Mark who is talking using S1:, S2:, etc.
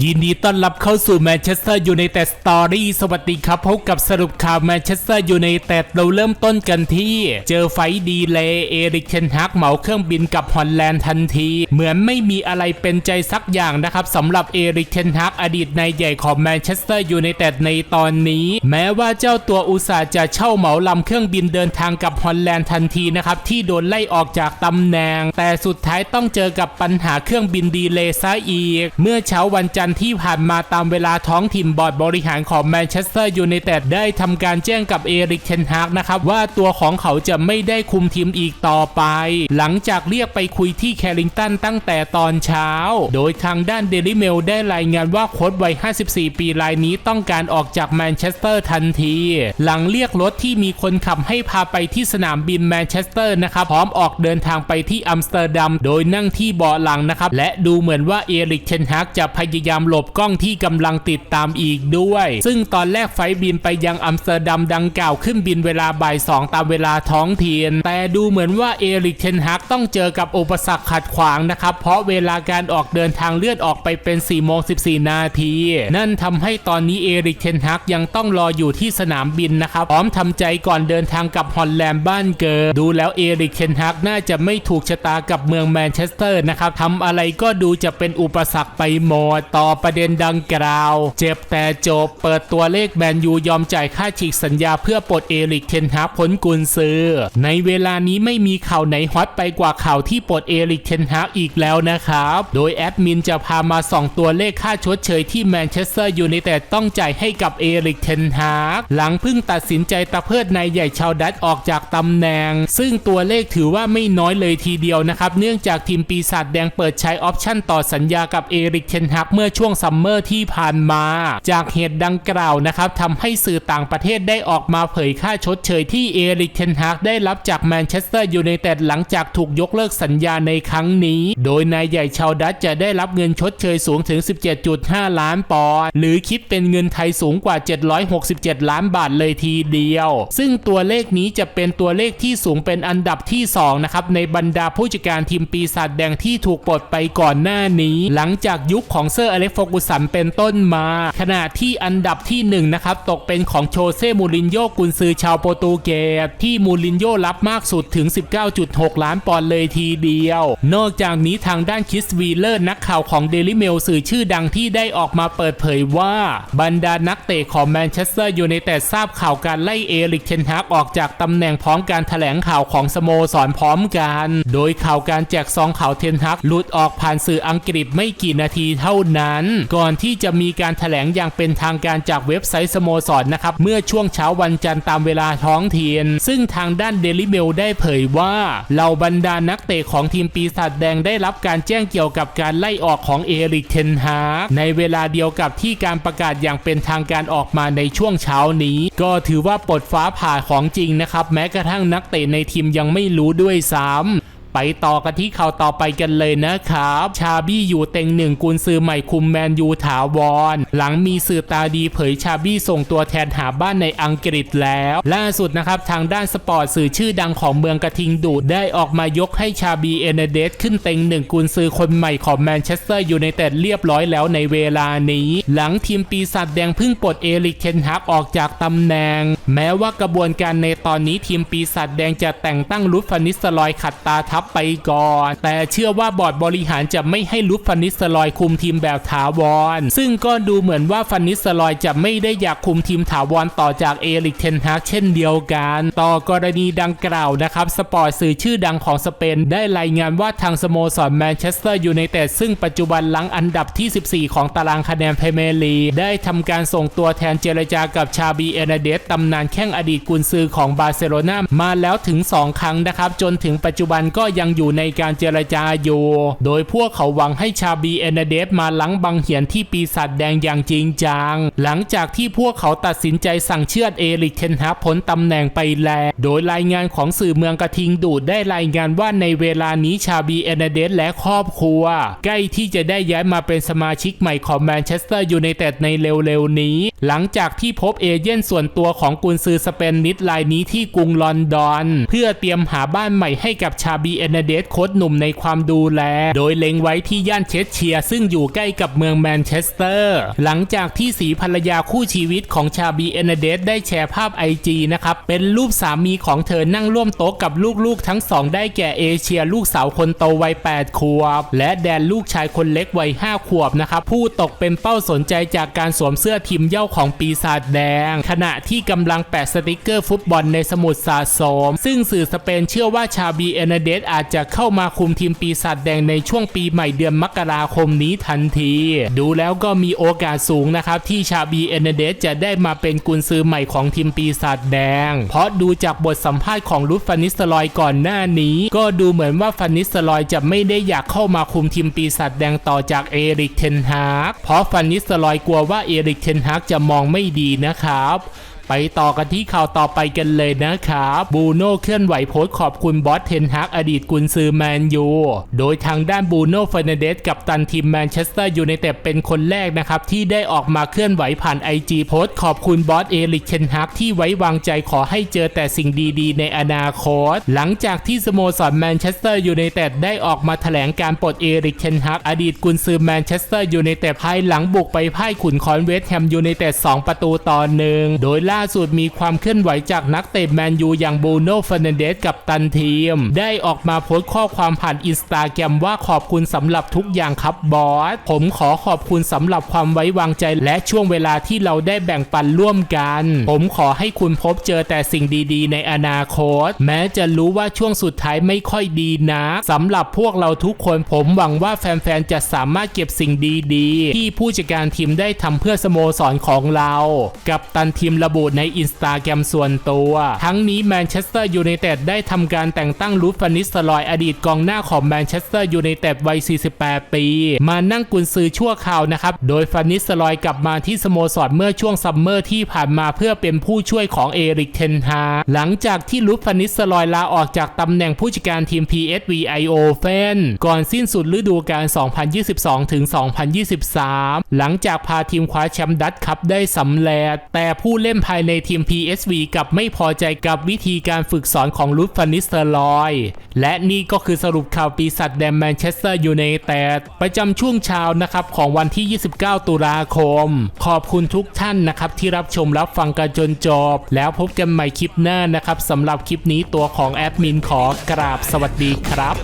S1: ยินดีต้อนรับเข้าสู่แมนเชสเตอร์ยูไนเต็ดสตอรี่สวัสดีครับพบกับสรุปข่าวแมนเชสเตอร์ยูไนเต็ดเราเริ่มต้นกันที่ เจอไฟดีเลย์เอริกเทนฮักเหมาเครื่องบินกับฮอลแลนด์ทันที เหมือนไม่มีอะไรเป็นใจสักอย่างนะครับสำหรับเอริกเทนฮักอดีตนายใหญ่ของแมนเชสเตอร์ยูไนเต็ดในตอนนี้ แม้ว่าเจ้าตัวอุตสาห์จะเช่าเหมาลำเครื่องบินเดินทางกับฮอลแลนด์ทันทีนะครับที่โดนไล่ออกจากตำแหน่ง แต่สุดท้ายต้องเจอกับปัญหาเครื่องบินดีเลย์ซะอีก เมื่อเช้าวันจันทร์ที่ผ่านมาตามเวลาท้องถิ่นบอร์ดบริหารของแมนเชสเตอร์ยูไนเต็ดได้ทำการแจ้งกับเอริกเทนฮากนะครับว่าตัวของเขาจะไม่ได้คุมทีมอีกต่อไป หลังจากเรียกไปคุยที่แคริงตันตั้งแต่ตอนเช้า โดยทางด้านเดลิเมลได้รายงานว่าโค้ชวัย 54 ปีรายนี้ต้องการออกจากแมนเชสเตอร์ทันที หลังเรียกรถที่มีคนขับให้พาไปที่สนามบินแมนเชสเตอร์นะครับพร้อมออกเดินทางไปที่อัมสเตอร์ดัมโดยนั่งที่เบาะหลังนะครับและดูเหมือนว่าเอริกเทนฮากจะพยายามหลบกล้องที่กำลังติดตามอีกด้วย ซึ่งตอนแรกไฟบินไปยังอัมสเตอร์ดัมดังกล่าวขึ้นบินเวลาบ่ายสองตามเวลาท้องถิ่นแต่ดูเหมือนว่าเอริกเทนฮากต้องเจอกับอุปสรรคขัดขวางนะครับ เพราะเวลาการออกเดินทางเลื่อนออกไปเป็น4โมง14นาที นั่นทำให้ตอนนี้เอริกเทนฮากยังต้องรออยู่ที่สนามบินนะครับพร้อมทำใจก่อนเดินทางกับฮอลแลนด์บ้านเกิดดูแล้วเอริกเทนฮากน่าจะไม่ถูกชะตากับเมืองแมนเชสเตอร์นะครับทำอะไรก็ดูจะเป็นอุปสรรคไปหมดต่อ่อประเด็นดังกล่าว เจ็บแต่จบ เปิดตัวเลขแมนยูยอมจ่ายค่าฉีกสัญญาเพื่อปลดเอริกเทนฮากพ้นกุนซือ ในเวลานี้ไม่มีข่าวไหนฮอตไปกว่าข่าวที่ปลดเอริกเทนฮากอีกแล้วนะครับ โดยแอดมินจะพามาส่องตัวเลขค่าชดเชยที่แมนเชสเตอร์ยูไนเต็ดต้องจ่ายให้กับเอริกเทนฮากหลังเพิ่งตัดสินใจตะเพิดนายใหญ่ชาวดัตออกจากตำแหน่ง ซึ่งตัวเลขถือว่าไม่น้อยเลยทีเดียวนะครับ เนื่องจากทีมปีศาจแดงเปิดใช้ออปชั่นต่อสัญญากับเอริกเทนฮากเมื่อช่วงซัมเมอร์ที่ผ่านมา จากเหตุดังกล่าวนะครับทำให้สื่อต่างประเทศได้ออกมาเผยค่าชดเชยที่เอริกเทนฮากได้รับจากแมนเชสเตอร์ยูไนเต็ดหลังจากถูกยกเลิกสัญญาในครั้งนี้ โดยนายใหญ่ชาวดัตจะได้รับเงินชดเชยสูงถึง 17.5 ล้านปอนด์หรือคิดเป็นเงินไทยสูงกว่า 767 ล้านบาทเลยทีเดียว ซึ่งตัวเลขนี้จะเป็นตัวเลขที่สูงเป็นอันดับที่2นะครับในบรรดาผู้จัดการทีมปีศาจแดงที่ถูกปลดไปก่อนหน้านี้ หลังจากยุคของเซอร์อเล็กโฟกุสันเป็นต้นมา ขณะที่อันดับที่1นะครับตกเป็นของโชเซ่มูรินโญ่กุนซือชาวโปรตุเกสที่มูรินโญ่รับมากสุดถึง 19.6 ล้านปอนด์เลยทีเดียว นอกจากนี้ทางด้านคิสวีเลอร์นักข่าวของเดลิเมลสื่อชื่อดังที่ได้ออกมาเปิดเผยว่า บรรดานักเตะของแมนเชสเตอร์ยูไนเต็ดทราบข่าวการไล่เอริกเทนฮากออกจากตำแหน่งพร้อมการแถลงข่าวของสโมสรพร้อมกัน โดยข่าวการแจกซองข่าวเทนฮักหลุดออกผ่านสื่ออังกฤษไม่กี่นาทีเท่านั้นก่อนที่จะมีการแถลงอย่างเป็นทางการจากเว็บไซต์สโมสรนะครับ เมื่อช่วงเช้าวันจันทร์ตามเวลาท้องถิ่นซึ่งทางด้านเดลิเมลได้เผยว่าเหล่าบรรดานักเตะของทีมปีศาจแดงได้รับการแจ้งเกี่ยวกับการไล่ออกของเอริกเทนฮากในเวลาเดียวกับที่การประกาศอย่างเป็นทางการออกมาในช่วงเช้านี้ ก็ถือว่าปลดฟ้าผ่าของจริงนะครับ แม้กระทั่งนักเตะในทีมยังไม่รู้ด้วยซ้ำ ไปต่อกันที่ข่าวต่อไปกันเลยนะครับ ชาบี้อยู่เต็งหนึ่งกุนซือใหม่คุมแมนยูถาวร หลังมีสื่อตาดีเผยชาบี้ส่งตัวแทนหาบ้านในอังกฤษแล้ว ล่าสุดนะครับทางด้านสปอร์ตสื่อชื่อดังของเมืองกระทิงดูดได้ออกมายกให้ชาบีเอเนเดสขึ้นเต็งหนึ่งกุนซือคนใหม่ของแมนเชสเตอร์ยูไนเต็ดเรียบร้อยแล้วในเวลานี้ หลังทีมปีศาจแดงเพิ่งปลดเอริกเทนฮักออกจากตำแหน่ง แม้ว่ากระบวนการในตอนนี้ทีมปีศาจแดงจะแต่งตั้งลุฟฟานิสเตอร์ลอยขัดตาทับไปก่อน แต่เชื่อว่าบอร์ดบริหารจะไม่ให้ลุฟฟานิสเตอร์ลอยคุมทีมแบบถาวร ซึ่งก็ดูเหมือนว่าฟานิสเตอร์ลอยจะไม่ได้อยากคุมทีมถาวรต่อจากเอริกเทนฮากเช่นเดียวกัน ต่อกรณีดังกล่าวนะครับ สปอร์ตสื่อชื่อดังของสเปน ได้รายงานว่าทางสโมสรแมนเชสเตอร์ยูไนเต็ดซึ่งปัจจุบันหลังอันดับที่ 14 ของตารางคะแนนเพเมร์ลีได้ทำการส่งตัวแทนเจรจากับชาบีเอเนเดสตำนานแข้งอดีตกุนซือของบาร์เซโลนามาแล้วถึง 2 ครั้งนะครับ จนถึงปัจจุบันก็ยังอยู่ในการเจรจาอยู่ โดยพวกเขาหวังให้ชาบีเอเนเดสมาล้างบังเหียนที่ปีศาจแดงอย่างจริงจัง หลังจากที่พวกเขาตัดสินใจสั่งเชือดเอริกเทนฮาพ้นตำแหน่งไปแล้ว โดยรายงานของสื่อเมืองกระทิงดูดได้รายงานว่าในเวลานี้ชาบีเอเนเดสและครอบครัว ใกล้ที่จะได้ย้ายมาเป็นสมาชิกใหม่ของแมนเชสเตอร์ยูไนเต็ดในเร็วๆนี้ หลังจากที่พบเอเย่นส่วนตัวของกุนซือสเปนนิดรายนี้ที่กรุงลอนดอน เพื่อเตรียมหาบ้านใหม่ให้กับชาบีเอเอเนเดสโค้ชหนุ่มในความดูแล โดยเล็งไว้ที่ย่านเชสเชียร์ซึ่งอยู่ใกล้กับเมืองแมนเชสเตอร์ หลังจากที่สีภรรยาคู่ชีวิตของชาบีเอเนเดสได้แชร์ภาพไอจีนะครับ เป็นรูปสามีของเธอนั่งร่วมโต๊ะกับลูกๆ ทั้งสองได้แก่เอเชียลูกสาวคนโตวัย 8 ขวบ และแดนลูกชายคนเล็กวัย 5 ขวบนะครับผู้ตกเป็นเป้าสนใจจากการสวมเสื้อทีมเย้าของปีศาจแดง ขณะที่กำลังแปะสติกเกอร์ฟุตบอลในสมุดสะสม ซึ่งสื่อสเปนเชื่อว่าชาบีเอเนเดสอาจจะเข้ามาคุมทีมปีศาจแดงในช่วงปีใหม่เดือนมกราคมนี้ทันที ดูแล้วก็มีโอกาสสูงนะครับ ที่ชาบีเอเนเดสจะได้มาเป็นกุนซือใหม่ของทีมปีศาจแดง เพราะดูจากบทสัมภาษณ์ของลุดฟานิสตอรอยก่อนหน้านี้ ก็ดูเหมือนว่าฟานิสตอรอยจะไม่ได้อยากเข้ามาคุมทีมปีศาจแดงต่อจากเอริกเทนฮากเพราะฟานิสตรอยกลัวว่าเอริกเทนฮากจะมองไม่ดีนะครับ ไปต่อกันที่ข่าวต่อไปกันเลยนะครับบูโน่เคลื่อนไหวโพสต์ขอบคุณบอสเทนฮักอดีตกุนซือแมนยู โดยทางด้านบูโน่เฟร์นันเดสกับตันทีมแมนเชสเตอร์ยูไนเต็ดเป็นคนแรกนะครับ ที่ได้ออกมาเคลื่อนไหวผ่าน IG โพสต์ขอบคุณบอสเอริกเทนฮักที่ไว้วางใจขอให้เจอแต่สิ่งดีๆ ในอนาคต หลังจากที่สโมสรแมนเชสเตอร์ยูไนเต็ดได้ออกมาแถลงการปลดเอริกเทนฮักอดีตกุนซือแมนเชสเตอร์ยูไนเต็ดภายหลังบุกไปพ่ายขุนคอนเวสต์แฮมยูไนเต็ด2ประตูต่อหนึ่งโดยล่าาสุดมีความเคลื่อนไหวจากนักเตะแมนยูอย่างบูโน่เฟร์นันเดสกับตันทีม ได้ออกมาโพสต์ข้อความผ่านอินสตาแกรมว่าขอบคุณสำหรับทุกอย่างครับบอส ผมขอขอบคุณสำหรับความไว้วางใจและช่วงเวลาที่เราได้แบ่งปันร่วมกัน ผมขอให้คุณพบเจอแต่สิ่งดีๆ ในอนาคต แม้จะรู้ว่าช่วงสุดท้ายไม่ค่อยดีนะสำหรับพวกเราทุกคนผมหวังว่าแฟนๆจะสามารถเก็บสิ่งดีๆ ที่ผู้จัดการทีมได้ทำเพื่อสโมสรของเรา กับตันทีมระบุในอินสตาแกรมส่วนตัว ทั้งนี้แมนเชสเตอร์ยูไนเต็ดได้ทำการแต่งตั้งรูฟฟานิสเตอรอยอดีตกองหน้าของแมนเชสเตอร์ยูไนเต็ดวัย 48 ปี มานั่งกุนซือชั่วคราวนะครับ โดยฟานิสเตอรอยกลับมาที่สโมสรเมื่อช่วงซัมเมอร์ที่ผ่านมาเพื่อเป็นผู้ช่วยของเอริกเทนฮาหลังจากที่รูฟฟานิสเตอรอยลาออกจากตำแหน่งผู้จัดการทีม PSV Eindhoven ก่อนสิ้นสุดฤดูกาล 2022 ถึง 2023 หลังจากพาทีมคว้าแชมป์ดัตคัพได้สำเร็จแต่ผู้เล่นภายในทีม PSV กับไม่พอใจกับวิธีการฝึกสอนของลุดฟานิสเตอร์ลอย และนี่ก็คือสรุปข่าวปีศาจแดงแมนเชสเตอร์ยูไนเต็ดประจำช่วงเช้านะครับของวันที่ 29 ตุลาคม ขอบคุณทุกท่านนะครับที่รับชมรับฟังกันจนจบ แล้วพบกันใหม่คลิปหน้านะครับสำหรับคลิปนี้ตัวของแอดมินขอกราบสวัสดีครับ